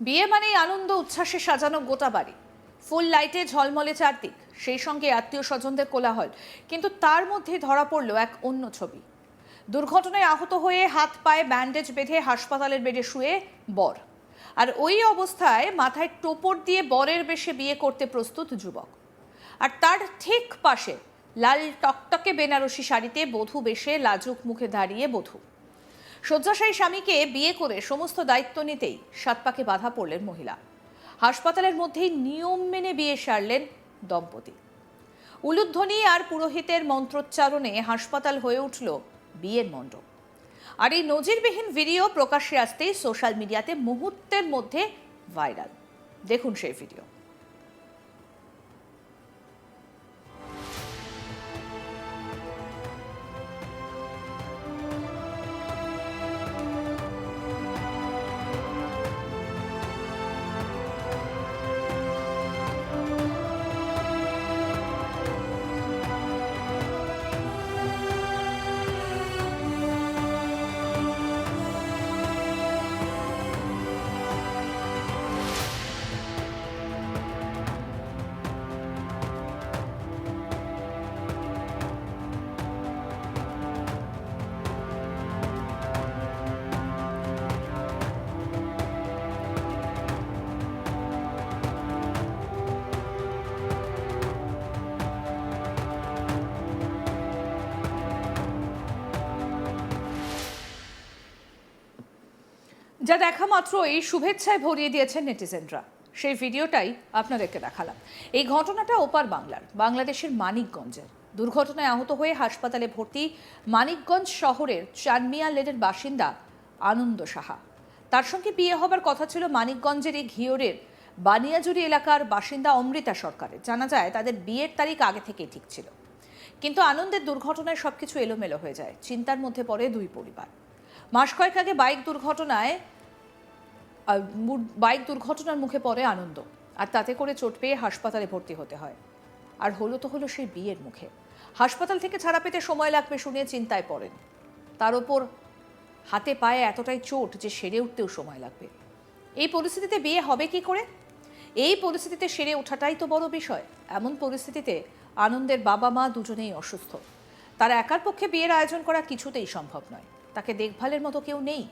বিয়ে মানেই আনন্দ, উচ্ছ্বাসে সাজানো গোটা বাড়ি। ফুল লাইটে ঝলমলে চারদিক, সেই সঙ্গে আত্মীয় স্বজনদের কোলাহল। কিন্তু তার মধ্যে ধরা পড়ল এক অন্য ছবি। দুর্ঘটনায় আহত হয়ে হাত পায়ে ব্যান্ডেজ বেঁধে হাসপাতালের বেডে শুয়ে বর। আর ওই অবস্থায় মাথায় টোপর দিয়ে বরের বেশে বিয়ে করতে প্রস্তুত যুবক। আর তার ঠিক পাশে লাল টকটকে বেনারসি শাড়িতে বধূ বেশে লাজুক মুখে দাঁড়িয়ে বধূ। শয্যাশায়ী স্বামীকে বিয়ে করে সমস্ত দায়িত্ব নিতেই সাত পাকে বাধা পড়লেন মহিলা। হাসপাতালের মধ্যেই নিয়ম মেনে বিয়ে সারলেন দম্পতি। উলুধ্বনি আর পুরোহিতের মন্ত্রোচ্চারণে হাসপাতাল হয়ে উঠল বিয়ের মণ্ডপ। আর এই নজিরবিহীন ভিডিও প্রকাশ্যে আসতেই সোশ্যাল মিডিয়াতে মুহূর্তের মধ্যে ভাইরাল। দেখুন সেই ভিডিও। যা দেখা মাত্র এই শুভেচ্ছায় ভরিয়ে দিয়েছেন নেটিজেনরা। সেই ভিডিওটাই আপনাদেরকে দেখালাম। এই ঘটনাটা ওপার বাংলার, বাংলাদেশের মানিকগঞ্জের দুর্ঘটনায় আহত হয়ে হাসপাতালে ভর্তি মানিকগঞ্জ শহরের চানমিয়া লেনের বাসিন্দা আনন্দ সাহা। তার সঙ্গে বিয়ে হবার কথা ছিল মানিকগঞ্জের এই ঘিওরের বানিয়াজুরি এলাকার বাসিন্দা অমৃতা সরকারের। জানা যায়, তাদের বিয়ের তারিখ আগে থেকেই ঠিক ছিল। কিন্তু আনন্দের দুর্ঘটনায় সবকিছু এলোমেলো হয়ে যায়। চিন্তার মধ্যে পড়ে দুই পরিবার। মাস কয়েক আগে বাইক দুর্ঘটনায় বাইক দুর্ঘটনার মুখে পড়ে আনন্দ। আর তাতে করে চোট পেয়ে হাসপাতালে ভর্তি হতে হয়। আর হলো তো হলো সেই বিয়ের মুখে। হাসপাতাল থেকে ছাড়া পেতে সময় লাগবে শুনে চিন্তায় পড়েন। তার ওপর হাতে পায়ে এতটাই চোট যে সেরে উঠতেও সময় লাগবে। এই পরিস্থিতিতে বিয়ে হবে কি করে? এই পরিস্থিতিতে সেরে ওঠাটাই তো বড় বিষয়। এমন পরিস্থিতিতে আনন্দের বাবা মা দুজনেই অসুস্থ। তারা একার পক্ষে বিয়ের আয়োজন করা কিছুতেই সম্ভব নয়। তাকে দেখভালের মতো কেউ নেই।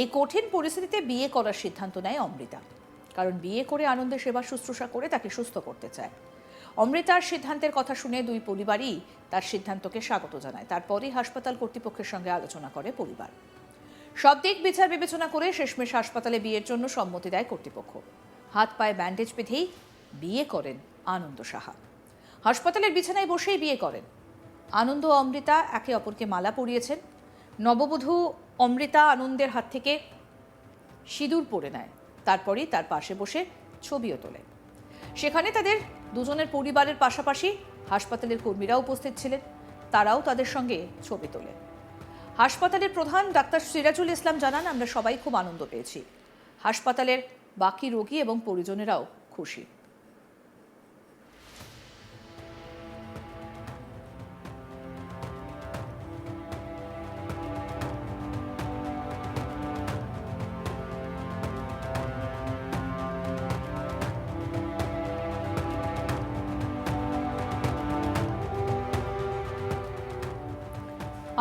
এই কঠিন পরিস্থিতিতে বিয়ে করার সিদ্ধান্ত নেয় অমৃতা। কারণ বিয়ে করে আনন্দে সেবা শুশ্রূষা করে তাকে সুস্থ করতে চায়। অমৃতার সিদ্ধান্তের কথা শুনে দুই পরিবারই তার সিদ্ধান্তকে স্বাগত জানায়। তারপরই হাসপাতাল কর্তৃপক্ষের সঙ্গে আলোচনা করে পরিবার। সব দিক বিচার বিবেচনা করে শেষমেশ হাসপাতালে বিয়ের জন্য সম্মতি দেয় কর্তৃপক্ষ। হাত পায়ে ব্যান্ডেজ বেঁধেই বিয়ে করেন আনন্দ সাহা। হাসপাতালের বিছানায় বসেই বিয়ে করেন। আনন্দ অমৃতা একে অপরকে মালা পরিয়েছেন। নববধূ অমৃতা আনন্দের হাত থেকে সিঁদুর পরে নেয়। তারপরেই তার পাশে বসে ছবিও তোলে। সেখানে তাদের দুজনের পরিবারের পাশাপাশি হাসপাতালের কর্মীরা উপস্থিত ছিলেন। তারাও তাদের সঙ্গে ছবি তোলে। হাসপাতালের প্রধান ডাক্তার সিরাজুল ইসলাম জানান, আমরা সবাই খুব আনন্দ পেয়েছি। হাসপাতালের বাকি রোগী এবং পরিজনেরাও খুশি।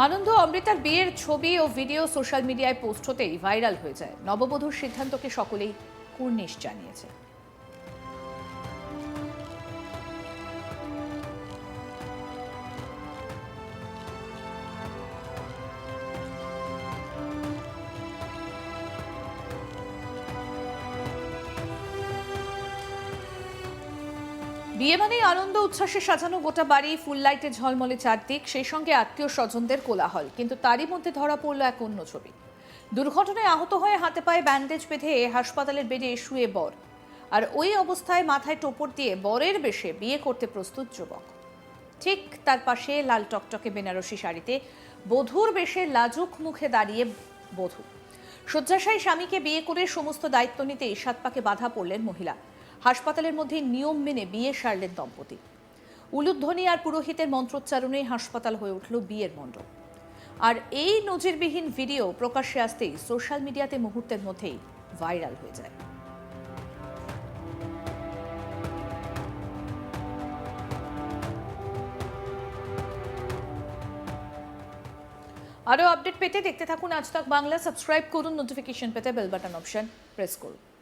আনন্দ অমৃতার বিয়ের ছবি ও ভিডিও সোশ্যাল মিডিয়ায় পোস্ট হতেই ভাইরাল হয়ে যায়। নববধূর সিদ্ধান্তকে সকলেই কুর্নিশ জানিয়েছে। বিয়ে মানেই আনন্দ, উচ্ছ্বাসে সাজানো গোটা বাড়ি, ফুল লাইটে ঝলমলে চারদিক, সেই সঙ্গে আত্মীয় স্বজনদের কোলাহল, কিন্তু তারই মধ্যে ধরা পড়ল এক অন্য ছবি। দুর্ঘটনায় আহত হয়ে হাতে পায়ে ব্যান্ডেজ বেঁধে হাসপাতালের বেডে শুয়ে বর। আর ওই অবস্থায় মাথায় টোপর দিয়ে বরের বেশে বিয়ে করতে প্রস্তুত যুবক। ঠিক তার পাশে লাল টকটকে বেনারসি শাড়িতে বধূর বেশে লাজুক মুখে দাঁড়িয়ে বধূ। শয্যাশায়ী স্বামীকে বিয়ে করে সমস্ত দায়িত্ব নিতে সাত পাকে বাধা পড়লেন মহিলা। হাসপাতালের মধ্যে নিয়ম মেনে বিয়ে সারলেন দম্পতি। উলুধ্বনি আর পুরোহিতের মন্ত্রোচ্চারণে হাসপাতাল হয়ে উঠল বিয়ের মণ্ডপ। আর এই নজিরবিহীন ভিডিও প্রকাশ্যে আসতেই সোশ্যাল মিডিয়াতে মুহূর্তের মধ্যেই ভাইরাল হয়ে যায়। আরও আপডেট পেতে দেখতে থাকুন আজ তাক বাংলা। সাবস্ক্রাইব করুন, নোটিফিকেশন পেতে বেল বাটন অপশন প্রেস করুন।